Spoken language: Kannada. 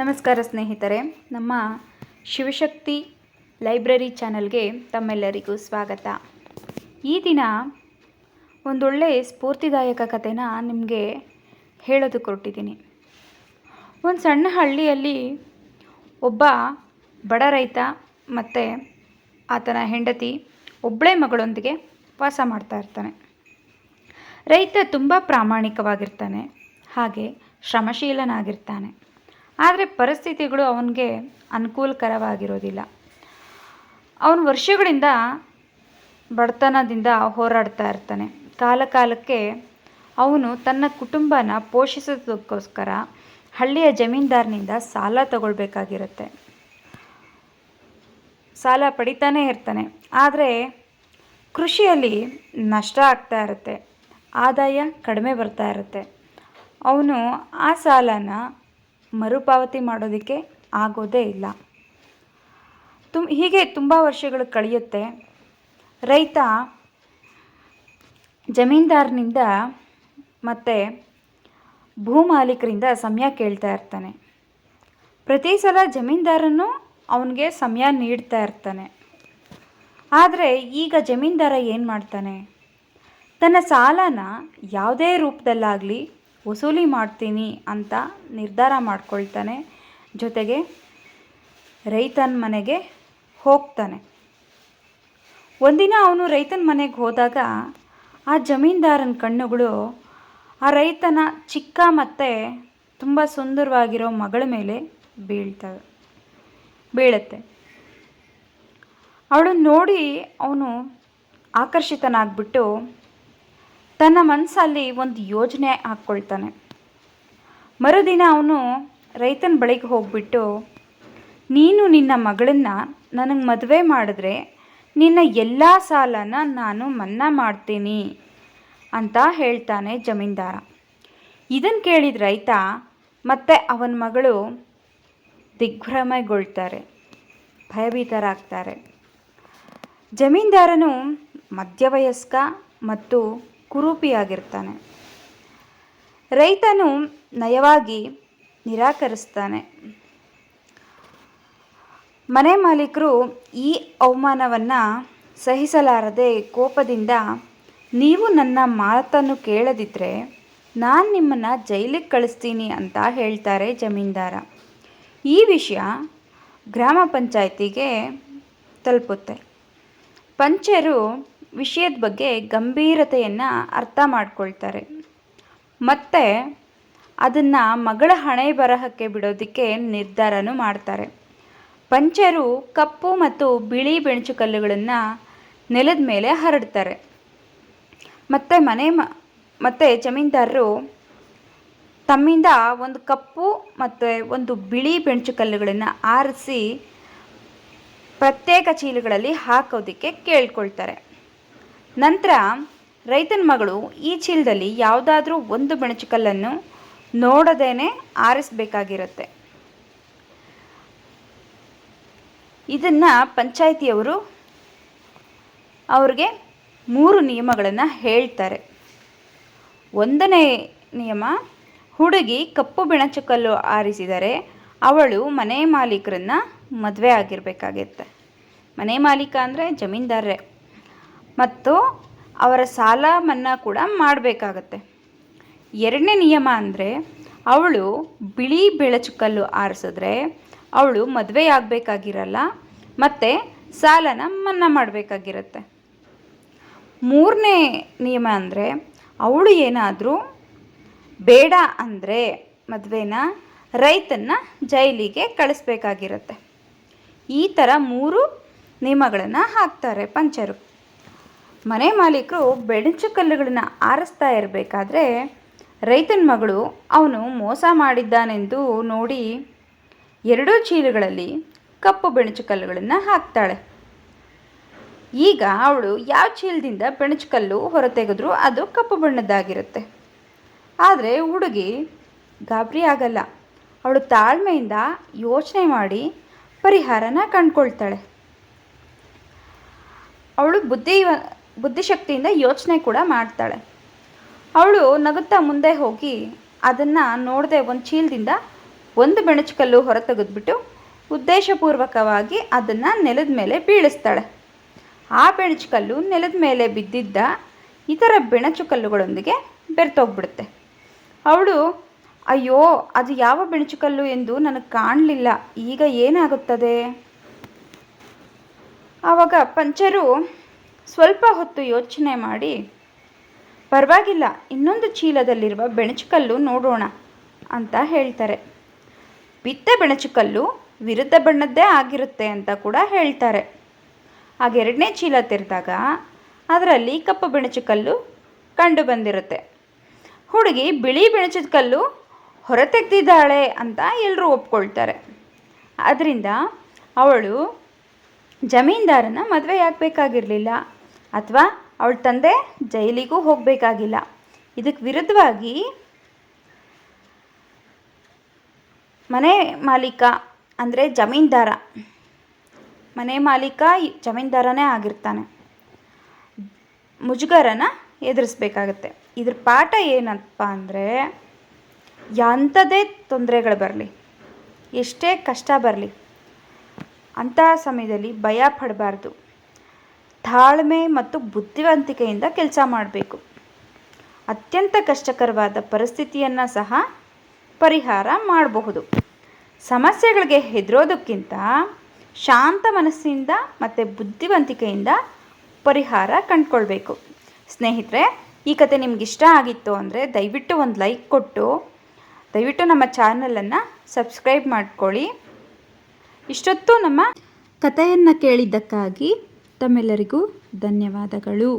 ನಮಸ್ಕಾರ ಸ್ನೇಹಿತರೆ, ನಮ್ಮ ಶಿವಶಕ್ತಿ ಲೈಬ್ರರಿ ಚಾನಲ್ಗೆ ತಮ್ಮೆಲ್ಲರಿಗೂ ಸ್ವಾಗತ. ಈ ದಿನ ಒಂದೊಳ್ಳೆ ಸ್ಫೂರ್ತಿದಾಯಕ ಕಥೆನ ನಿಮಗೆ ಹೇಳೋದಕ್ಕೆ ಹೊರಟಿದ್ದೀನಿ ಒಂದು ಸಣ್ಣ ಹಳ್ಳಿಯಲ್ಲಿ ಒಬ್ಬ ಬಡ ರೈತ ಮತ್ತು ಆತನ ಹೆಂಡತಿ ಒಬ್ಬಳೇ ಮಗಳೊಂದಿಗೆ ವಾಸ ಮಾಡ್ತಾ ಇರ್ತಾನೆ. ರೈತ ತುಂಬ ಪ್ರಾಮಾಣಿಕವಾಗಿರ್ತಾನೆ, ಹಾಗೆ ಶ್ರಮಶೀಲನಾಗಿರ್ತಾನೆ. ಆದರೆ ಪರಿಸ್ಥಿತಿಗಳು ಅವನಿಗೆ ಅನುಕೂಲಕರವಾಗಿರೋದಿಲ್ಲ. ಅವನು ವರ್ಷಗಳಿಂದ ಬಡತನದಿಂದ ಹೋರಾಡ್ತಾ ಇರ್ತಾನೆ. ಕಾಲಕಾಲಕ್ಕೆ ಅವನು ತನ್ನ ಕುಟುಂಬನ ಪೋಷಿಸೋದಕ್ಕೋಸ್ಕರ ಹಳ್ಳಿಯ ಜಮೀನ್ದಾರನಿಂದ ಸಾಲ ತಗೊಳ್ಬೇಕಾಗಿರುತ್ತೆ. ಸಾಲ ಪಡಿತಾನೇ ಇರ್ತಾನೆ. ಆದರೆ ಕೃಷಿಯಲ್ಲಿ ನಷ್ಟ ಆಗ್ತಾ ಇರುತ್ತೆ. ಆದಾಯ ಕಡಿಮೆ ಬರ್ತಾ ಇರುತ್ತೆ. ಅವನು ಆ ಸಾಲನ ಮರುಪಾವತಿ ಮಾಡೋದಕ್ಕೆ ಆಗೋದೇ ಇಲ್ಲ. ತುಮ್, ಹೀಗೆ ತುಂಬ ವರ್ಷಗಳು ಕಳೆಯುತ್ತೆ. ರೈತ ಜಮೀನ್ದಾರನಿಂದ ಮತ್ತು ಭೂಮಾಲೀಕರಿಂದ ಸಮಯ ಕೇಳ್ತಾ ಇರ್ತಾನೆ. ಪ್ರತಿ ಸಲ ಜಮೀನ್ದಾರನು ಅವನಿಗೆ ಸಮಯ ನೀಡ್ತಾ ಇರ್ತಾನೆ. ಆದರೆ ಈಗ ಜಮೀನ್ದಾರ ಏನು ಮಾಡ್ತಾನೆ? ತನ್ನ ಸಾಲನ ಯಾವುದೇ ರೂಪದಲ್ಲಾಗಲಿ ವಸೂಲಿ ಮಾಡ್ತೀನಿ ಅಂತ ನಿರ್ಧಾರ ಮಾಡ್ಕೊಳ್ತಾನೆ. ಜೊತೆಗೆ ರೈತನ ಮನೆಗೆ ಹೋಗ್ತಾನೆ. ಒಂದಿನ ಅವನು ರೈತನ ಮನೆಗೆ ಹೋದಾಗ ಆ ಜಮೀನ್ದಾರನ ಕಣ್ಣುಗಳು ಆ ರೈತನ ಚಿಕ್ಕ ಮತ್ತು ತುಂಬ ಸುಂದರವಾಗಿರೋ ಮಗಳ ಮೇಲೆ ಬೀಳ್ತವೆ ಬೀಳುತ್ತೆ. ಅವಳನ್ನು ನೋಡಿ ಅವನು ಆಕರ್ಷಿತನಾಗ್ಬಿಟ್ಟು ತನ್ನ ಮನಸ್ಸಲ್ಲಿ ಒಂದು ಯೋಜನೆ ಹಾಕ್ಕೊಳ್ತಾನೆ. ಮರುದಿನ ಅವನು ರೈತನ ಬಳಿಗೆ ಹೋಗ್ಬಿಟ್ಟು, ನೀನು ನಿನ್ನ ಮಗಳನ್ನು ನನಗೆ ಮದುವೆ ಮಾಡಿದ್ರೆ ನಿನ್ನ ಎಲ್ಲ ಸಾಲನ ನಾನು ಮನ್ನಾ ಮಾಡ್ತೀನಿ ಅಂತ ಹೇಳ್ತಾನೆ ಜಮೀನ್ದಾರ. ಇದನ್ನು ಕೇಳಿದ ರೈತ ಮತ್ತು ಅವನ ಮಗಳು ದಿಗ್ಭ್ರಮೆಗೊಳ್ತಾರೆ, ಭಯಭೀತರಾಗ್ತಾರೆ. ಜಮೀನ್ದಾರನು ಮಧ್ಯವಯಸ್ಕ ಮತ್ತು ಕುರೂಪಿಯಾಗಿರ್ತಾನೆ. ರೈತನು ನಯವಾಗಿ ನಿರಾಕರಿಸ್ತಾನೆ. ಮನೆ ಮಾಲೀಕರು ಈ ಅವಮಾನವನ್ನು ಸಹಿಸಲಾರದೆ ಕೋಪದಿಂದ, ನೀವು ನನ್ನ ಮಾತನ್ನು ಕೇಳದಿದ್ದರೆ ನಾನು ನಿಮ್ಮನ್ನು ಜೈಲಿಗೆ ಕಳಿಸ್ತೀನಿ ಅಂತ ಹೇಳ್ತಾರೆ ಜಮೀನ್ದಾರ. ಈ ವಿಷಯ ಗ್ರಾಮ ಪಂಚಾಯತಿಗೆ ತಲುಪುತ್ತೆ. ಪಂಚರು ವಿಷಯದ ಬಗ್ಗೆ ಗಂಭೀರತೆಯನ್ನು ಅರ್ಥ ಮಾಡ್ಕೊಳ್ತಾರೆ. ಮತ್ತು ಅದನ್ನು ಮಗಳ ಹಣೆ ಬರಹಕ್ಕೆ ಬಿಡೋದಕ್ಕೆ ನಿರ್ಧಾರನೂ ಮಾಡ್ತಾರೆ. ಪಂಚರು ಕಪ್ಪು ಮತ್ತು ಬಿಳಿ ಬೆಣಚುಕಲ್ಲುಗಳನ್ನು ನೆಲದ ಮೇಲೆ ಹರಡ್ತಾರೆ. ಮತ್ತು ಮನೆ ಮ, ಮತ್ತು ಜಮೀನ್ದಾರರು ತಮ್ಮಿಂದ ಒಂದು ಕಪ್ಪು ಮತ್ತು ಒಂದು ಬಿಳಿ ಬೆಣಚುಕಲ್ಲುಗಳನ್ನು ಆರಿಸಿ ಪ್ರತ್ಯೇಕ ಚೀಲಗಳಲ್ಲಿ ಹಾಕೋದಕ್ಕೆ ಕೇಳ್ಕೊಳ್ತಾರೆ. ನಂತರ ರೈತನ ಮಗಳು ಈ ಚೀಲದಲ್ಲಿ ಯಾವುದಾದ್ರೂ ಒಂದು ಬೆಣಚುಕಲ್ಲನ್ನು ನೋಡದೇನೆ ಆರಿಸಬೇಕಾಗಿರುತ್ತೆ. ಇದನ್ನು ಪಂಚಾಯಿತಿಯವರು ಅವ್ರಿಗೆ ಮೂರು ನಿಯಮಗಳನ್ನು ಹೇಳ್ತಾರೆ. ಒಂದನೇ ನಿಯಮ, ಹುಡುಗಿ ಕಪ್ಪು ಬೆಣಚುಕಲ್ಲು ಆರಿಸಿದರೆ ಅವಳು ಮನೆ ಮಾಲೀಕರನ್ನ ಮದುವೆ ಆಗಿರಬೇಕಾಗಿರುತ್ತೆ ಮನೆ ಮಾಲೀಕ ಅಂದರೆ ಜಮೀನ್ದಾರರೇ. ಮತ್ತು ಅವರ ಸಾಲ ಮನ್ನಾ ಕೂಡ ಮಾಡಬೇಕಾಗತ್ತೆ. ಎರಡನೇ ನಿಯಮ ಅಂದರೆ ಅವಳು ಬಿಳಿ ಬೆಳಚುಕಲ್ಲು ಆರಿಸಿದ್ರೆ ಅವಳು ಮದುವೆ ಆಗಬೇಕಾಗಿರಲ್ಲ ಮತ್ತು ಸಾಲನ ಮನ್ನಾ ಮಾಡಬೇಕಾಗಿರತ್ತೆ. ಮೂರನೇ ನಿಯಮ ಅಂದರೆ ಅವಳು ಏನಾದರೂ ಬೇಡ ಅಂದರೆ ಮದುವೆನ ರೈತನ್ನ ಜೈಲಿಗೆ ಕಳಿಸ್ಬೇಕಾಗಿರತ್ತೆ. ಈ ಥರ ಮೂರು ನಿಯಮಗಳನ್ನು ಹಾಕ್ತಾರೆ ಪಂಚರು. ಮನೆ ಮಾಲೀಕರು ಬೆಣಚು ಕಲ್ಲುಗಳನ್ನು ಆರಿಸ್ತಾ ಇರಬೇಕಾದ್ರೆ ರೈತನ ಮಗಳು ಅವನು ಮೋಸ ಮಾಡಿದ್ದಾನೆಂದು ನೋಡಿ ಎರಡೂ ಚೀಲಗಳಲ್ಲಿ ಕಪ್ಪು ಬೆಣಚು ಕಲ್ಲುಗಳನ್ನು ಹಾಕ್ತಾಳೆ. ಈಗ ಅವಳು ಯಾವ ಚೀಲದಿಂದ ಬೆಣಚು ಕಲ್ಲು ಹೊರತೆಗೆದ್ರೂ ಅದು ಕಪ್ಪು ಬಣ್ಣದ್ದಾಗಿರುತ್ತೆ. ಆದರೆ ಹುಡುಗಿ ಗಾಬರಿ ಆಗಲ್ಲ. ಅವಳು ತಾಳ್ಮೆಯಿಂದ ಯೋಚನೆ ಮಾಡಿ ಪರಿಹಾರನ ಕಂಡ್ಕೊಳ್ತಾಳೆ. ಅವಳು ಬುದ್ಧಿ ಬುದ್ಧಿಶಕ್ತಿಯಿಂದ ಯೋಚನೆ ಕೂಡ ಮಾಡ್ತಾಳೆ. ಅವಳು ನಗುತ್ತಾ ಮುಂದೆ ಹೋಗಿ ಅದನ್ನು ನೋಡದೆ ಒಂದು ಚೀಲದಿಂದ ಒಂದು ಬೆಣಚುಕಲ್ಲು ಹೊರ ತೆಗೆದ್ಬಿಟ್ಟು ಉದ್ದೇಶಪೂರ್ವಕವಾಗಿ ಅದನ್ನು ನೆಲದ ಮೇಲೆ ಬೀಳಿಸ್ತಾಳೆ. ಆ ಬೆಣಚುಕಲ್ಲು ನೆಲದ ಮೇಲೆ ಬಿದ್ದಿದ್ದ ಇತರ ಬೆಣಚುಕಲ್ಲುಗಳೊಂದಿಗೆ ಬೆರ್ತೋಗ್ಬಿಡುತ್ತೆ ಅವಳು, ಅಯ್ಯೋ, ಅದು ಯಾವ ಬೆಣಚುಕಲ್ಲು ಎಂದು ನನಗೆ ಕಾಣಲಿಲ್ಲ, ಈಗ ಏನಾಗುತ್ತದೆ? ಆವಾಗ ಪಂಚರು ಸ್ವಲ್ಪ ಹೊತ್ತು ಯೋಚನೆ ಮಾಡಿ, ಪರವಾಗಿಲ್ಲ, ಇನ್ನೊಂದು ಚೀಲದಲ್ಲಿರುವ ಬೆಣಚುಕಲ್ಲು ನೋಡೋಣ ಅಂತ ಹೇಳ್ತಾರೆ. ಬಿತ್ತ ಬೆಣಚುಕಲ್ಲು ವಿರುದ್ಧ ಬಣ್ಣದ್ದೇ ಆಗಿರುತ್ತೆ ಅಂತ ಕೂಡ ಹೇಳ್ತಾರೆ. ಆಗ ಎರಡನೇ ಚೀಲ ತೆರೆದಾಗ ಅದರಲ್ಲಿ ಕಪ್ಪು ಬೆಣಚುಕಲ್ಲು ಕಂಡು ಬಂದಿರುತ್ತೆ. ಹುಡುಗಿ ಬಿಳಿ ಬೆಣಚದ ಕಲ್ಲು ಹೊರ ತೆಗ್ದಿದ್ದಾಳೆ ಅಂತ ಎಲ್ಲರೂ ಒಪ್ಕೊಳ್ತಾರೆ. ಅದರಿಂದ ಅವಳು ಜಮೀನ್ದಾರನ ಮದುವೆ ಆಗಬೇಕಾಗಿರಲಿಲ್ಲ ಅಥವಾ ಅವಳ ತಂದೆ ಜೈಲಿಗೂ ಹೋಗಬೇಕಾಗಿಲ್ಲ. ಇದಕ್ಕೆ ವಿರುದ್ಧವಾಗಿ ಮನೆ ಮಾಲೀಕ, ಅಂದರೆ ಜಮೀನ್ದಾರ, ಮನೆ ಮಾಲೀಕ ಜಮೀನ್ದಾರನೇ ಆಗಿರ್ತಾನೆ. ಮುಜುಗರನ ಎದುರಿಸ್ಬೇಕಾಗತ್ತೆ. ಇದ್ರ ಪಾಠ ಏನಪ್ಪ ಅಂದರೆ, ಎಂಥದೇ ತೊಂದರೆಗಳು ಬರಲಿ, ಎಷ್ಟೇ ಕಷ್ಟ ಬರಲಿ ಅಂಥ ಸಮಯದಲ್ಲಿ ಭಯ ಪಡಬಾರ್ದು. ತಾಳ್ಮೆ ಮತ್ತು ಬುದ್ಧಿವಂತಿಕೆಯಿಂದ ಕೆಲಸ ಮಾಡಬೇಕು. ಅತ್ಯಂತ ಕಷ್ಟಕರವಾದ ಪರಿಸ್ಥಿತಿಯನ್ನು ಸಹ ಪರಿಹಾರ ಮಾಡಬಹುದು. ಸಮಸ್ಯೆಗಳಿಗೆ ಹೆದರೋದಕ್ಕಿಂತ ಶಾಂತ ಮನಸ್ಸಿನಿಂದ ಮತ್ತು ಬುದ್ಧಿವಂತಿಕೆಯಿಂದ ಪರಿಹಾರ ಕಂಡುಕೊಳ್ಬೇಕು. ಸ್ನೇಹಿತರೆ, ಈ ಕತೆ ನಿಮ್ಗೆ ಇಷ್ಟ ಆಗಿತ್ತು ಅಂದರೆ ದಯವಿಟ್ಟು ಒಂದು ಲೈಕ್ ಕೊಟ್ಟು, ದಯವಿಟ್ಟು ನಮ್ಮ ಚಾನಲನ್ನು ಸಬ್ಸ್ಕ್ರೈಬ್ ಮಾಡ್ಕೊಳ್ಳಿ. ಇಷ್ಟೊತ್ತು ನಮ್ಮ ಕಥೆಯನ್ನು ಕೇಳಿದ್ದಕ್ಕಾಗಿ ತಮ್ಮೆಲ್ಲರಿಗೂ ಧನ್ಯವಾದಗಳು.